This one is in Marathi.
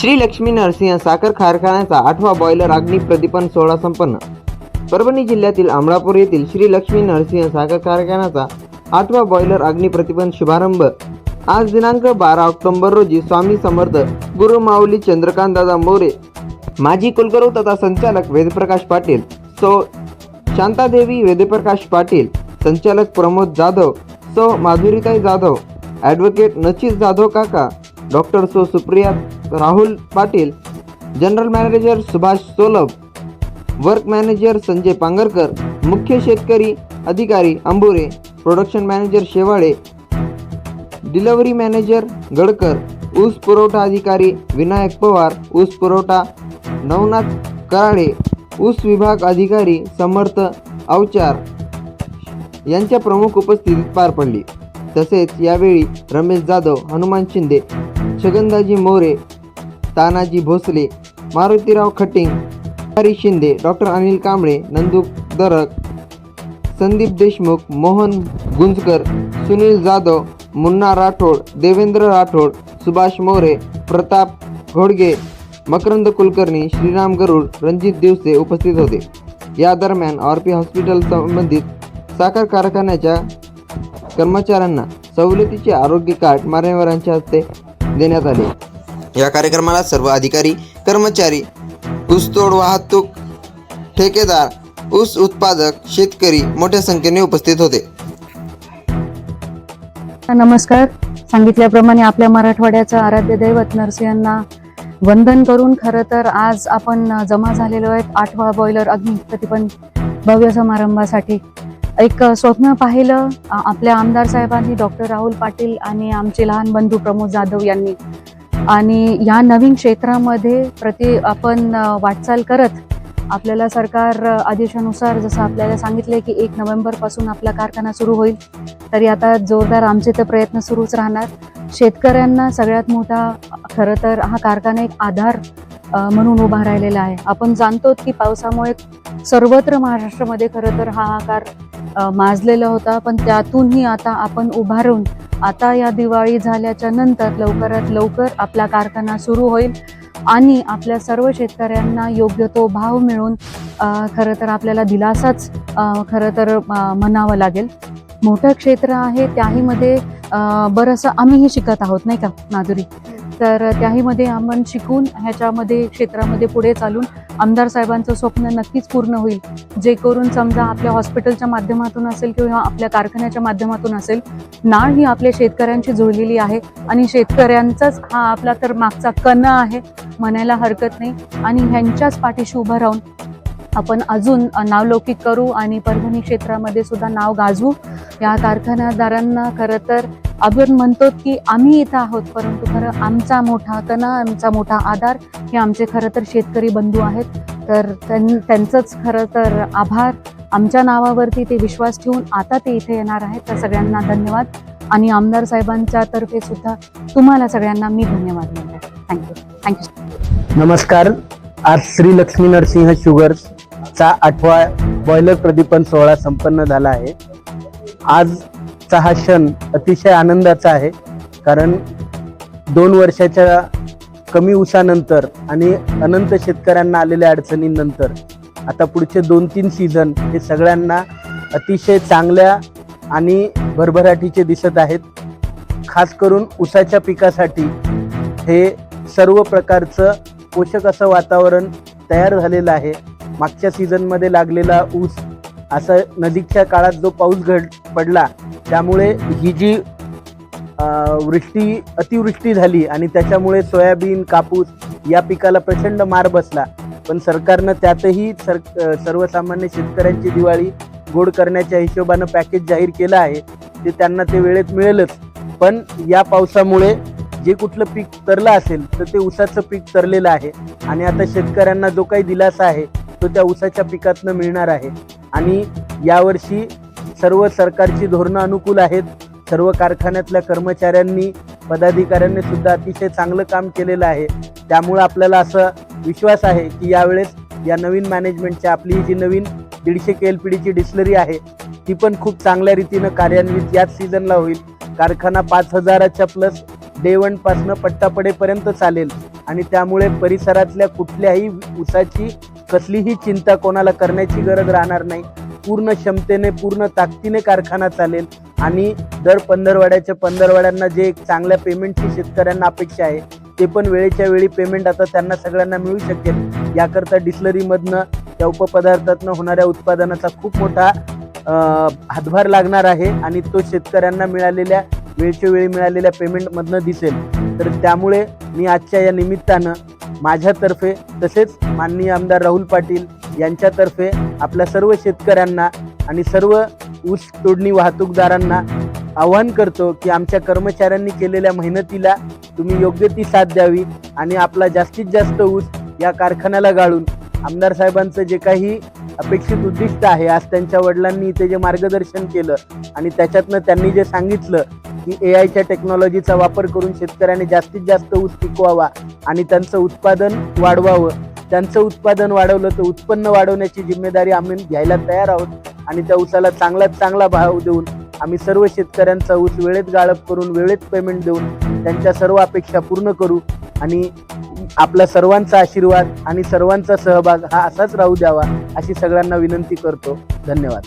श्री लक्ष्मी नरसिंह साखर कारखान्याचा आठवा बॉयलर अग्नी प्रदीपन सोहळा संपन्न. परभणी जिल्ह्यातील अमरापूर येथील श्री लक्ष्मी नरसिंह साखर कारखान्याचा आठवा बॉयलर अग्नी शुभारंभ. आज दिनांक बारा ऑक्टोबर रोजी स्वामी समर्थ गुरु माऊली चंद्रकांत दादा मोरे माजी कुलगुरू तथा संचालक वेदप्रकाश पाटील सो शांतादेवी वेदप्रकाश पाटील संचालक प्रमोद जाधव सो माधुरीताई जाधव ॲडव्होकेट नचित जाधव काका doctor so Supriya Rahul Patil general manager Subhash Solabh work manager Sanjay Pangarkar मुख्य शेतकरी अधिकारी Ambore production manager Shewale delivery manager Gadkar ऊस पुरवठा अधिकारी विनायक पवार ऊस पुरवठा नवनाथ कराळे ऊस विभाग अधिकारी समर्थ अवचार यांच्या प्रमुख उपस्थितीत पार पडली. तसेच यावेळी रमेश जाधव हनुमान शिंदे छगनदाजी मोरे तानाजी भोसले मारुतीराव खटिंग हरी शिंदे डॉक्टर अनिल कांबळे नंदू दरक संदीप देशमुख मोहन गुंजकर सुनील जाधव मुन्ना राठोड देवेंद्र राठोड सुभाष मोरे प्रताप घोडगे मकरंद कुलकर्णी श्रीराम गरुड रणजित दिवसे उपस्थित होते. या दरम्यान आर पी हॉस्पिटल संबंधित साखर कारखान्याच्या कर्मचाऱ्यांना सवलतीचे आरोग्य कार्ड मान्यवरांच्या हस्ते देण्यात आले. या कार्यक्रमाला सर्व अधिकारी कर्मचारी ऊसतोड वाहतूक ठेकेदार ऊस उत्पादक शेतकरी मोठ्या संख्येने उपस्थित होते. नमस्कार. सांगितल्याप्रमाणे आपल्या मराठवाड्याचं आराध्य दैवत नरसिंहांना वंदन करून खरं तर आज आपण जमा झालेलो आहेत आठवा बॉयलर अग्नी प्रतिपन भव्य समारंभासाठी. एक स्वप्न पाहिलं आपल्या आमदार साहेबांनी डॉक्टर राहुल पाटील आणि आमचे लहान बंधू प्रमोद जाधव यांनी. आणि या नवीन क्षेत्रामध्ये प्रति आपण वाटचाल करत आपल्याला सरकार आदेशानुसार जसं आपल्याला सांगितले की एक नोव्हेंबरपासून आपला कारखाना सुरू होईल तरी आता जोरदार आमचे तर प्रयत्न सुरूच राहणार. शेतकऱ्यांना सगळ्यात मोठा खरं तर हा कारखाना एक आधार म्हणून उभा राहिलेला आहे. आपण जाणतो की पावसामुळे सर्वत्र महाराष्ट्रामध्ये खरं तर हा आकार माजलेला होता पण त्यातूनही आता आपण उभारून आता या दिवाळी झाल्याच्यानंतर लवकरात लवकर आपला कारखाना सुरू होईल आणि आपल्या सर्व शेतकऱ्यांना योग्य तो भाव मिळून खरं तर आपल्याला दिलासाच खरं तर म्हणावं लागेल. मोठं क्षेत्र आहे त्याहीमध्ये बरंसं आम्हीही शिकत आहोत नाही का माधुरी? तर त्याहीमध्ये आपण शिकून ह्याच्यामध्ये क्षेत्रामध्ये पुढे चालून आमदार साहेबांचं स्वप्न नक्कीच पूर्ण होईल. जे करून समजा आपल्या हॉस्पिटलच्या माध्यमातून असेल किंवा आपल्या कारखान्याच्या माध्यमातून असेल नाळ ही आपल्या शेतकऱ्यांशी जुळलेली आहे आणि शेतकऱ्यांचाच हा आपला तर मागचा कण आहे म्हणायला हरकत नाही. आणि ह्यांच्याच पाठीशी उभं राहून आपण अजून नावलौकिक करू आणि परभणी क्षेत्रामध्ये सुद्धा नाव गाजवू. या कारखानादारांना खरं तर आपण म्हणतो की आम्ही इथं आहोत परंतु खरं आमचा मोठा कणा आमचा मोठा आधार हे आमचे खरं तर शेतकरी बंधू आहेत. तर त्यां त्यांचंच खरं तर आभार. आमच्या नावावरती ते विश्वास ठेवून आता ते इथे येणार आहेत. तर सगळ्यांना धन्यवाद. आणि आमदार साहेबांच्या तर्फे सुद्धा तुम्हाला सगळ्यांना मी धन्यवाद म्हणतो. थँक्यू थँक्यू नमस्कार. आज श्री लक्ष्मी नरसिंह शुगर्सचा आठवा बॉयलर प्रदीपन सोहळा संपन्न झाला आहे. आज आजचा हा क्षण अतिशय आनंदाचा आहे. कारण दोन वर्षाच्या कमी उसानंतर आणि अनंत शेतकऱ्यांना आलेल्या अडचणींनंतर आता पुढचे दोन तीन सीझन हे सगळ्यांना अतिशय चांगल्या आणि भरभराटीचे दिसत आहेत. खास करून उसाच्या पिकासाठी हे सर्व प्रकारचं पोषक असं वातावरण तयार झालेलं आहे. मागच्या सीझनमध्ये लागलेला ऊस असं नजीकच्या काळात जो पाऊस घड पडला त्यामुळे ही जी वृष्टी अतिवृष्टी झाली आणि त्याच्यामुळे सोयाबीन कापूस या पिकाला प्रचंड मार बसला. पण सरकारनं त्यातही सर सर्वसामान्य शेतकऱ्यांची दिवाळी गोड करण्याच्या हिशोबानं पॅकेज जाहीर केलं आहे. ते त्यांना ते वेळेत मिळेलच. पण या पावसामुळे जे कुठलं पीक तरलं असेल तर ते ऊसाचं पीक तरलेलं आहे. आणि आता शेतकऱ्यांना जो काही दिलासा आहे तो त्या ऊसाच्या पिकातनं मिळणार आहे. आणि यावर्षी सर्व सरकारची धोरणं अनुकूल आहेत. सर्व कारखान्यातल्या कर्मचाऱ्यांनी पदाधिकाऱ्यांनी सुद्धा अतिशय चांगलं काम केलेलं आहे. त्यामुळं आपल्याला असं विश्वास आहे की यावेळेस या नवीन मॅनेजमेंटच्या आपली जी नवीन दीडशे के एल पी डीची डिस्लरी आहे ती पण खूप चांगल्या रीतीनं कार्यान्वित याच सीझनला होईल. कारखाना पाच हजाराच्या प्लस डे वनपासनं पट्टापडेपर्यंत पट्टा पडेपर्यंत चालेल. आणि त्यामुळे परिसरातल्या कुठल्याही ऊसाची कसलीही चिंता कोणाला करण्याची गरज राहणार नाही. पूर्ण क्षमतेने पूर्ण ताकदीने कारखाना चालेल. आणि दर पंधरवाड्याच्या पंधरवाड्यांना जे एक चांगल्या पेमेंटची शेतकऱ्यांना अपेक्षा आहे ते पण वेळेच्या वेळी पेमेंट आता त्यांना सगळ्यांना मिळू शकेल. याकरता डिस्लरीमधनं त्या उपपदार्थातनं होणाऱ्या उत्पादनाचा खूप मोठा हातभार लागणार आहे आणि तो शेतकऱ्यांना मिळालेल्या वेळच्या वेळी मिळालेल्या पेमेंटमधनं दिसेल. तर त्यामुळे मी आजच्या या निमित्तानं माझ्यातर्फे तसेच माननीय आमदार राहुल पाटील यांच्यातर्फे आपल्या सर्व शेतकऱ्यांना आणि सर्व ऊस तोडणी वाहतूकदारांना आवाहन करतो की आमच्या कर्मचाऱ्यांनी केलेल्या मेहनतीला तुम्ही योग्य ती साथ द्यावी आणि आपला जास्तीत जास्त ऊस या कारखान्याला गाळून आमदार साहेबांचं जे काही अपेक्षित उद्दिष्ट आहे आज त्यांच्या वडिलांनी इथे जे मार्गदर्शन केलं आणि त्याच्यातनं त्यांनी जे सांगितलं की ए आयच्या टेक्नॉलॉजीचा वापर करून शेतकऱ्यांनी जास्तीत जास्त ऊस पिकवावा आणि त्यांचं उत्पादन वाढवावं त्यांचं उत्पादन वाढवलं तर उत्पन्न वाढवण्याची जिम्मेदारी आम्ही घ्यायला तयार आहोत. आणि त्या ऊसाला चांगलाच चांगला भाव देऊन आम्ही सर्व शेतकऱ्यांचा ऊस वेळेत गाळप करून वेळेत पेमेंट देऊन त्यांच्या सर्व अपेक्षा पूर्ण करू आणि आपला सर्वांचा आशीर्वाद आणि सर्वांचा सहभाग हा असाच राहू द्यावा अशी सगळ्यांना विनंती करतो. धन्यवाद.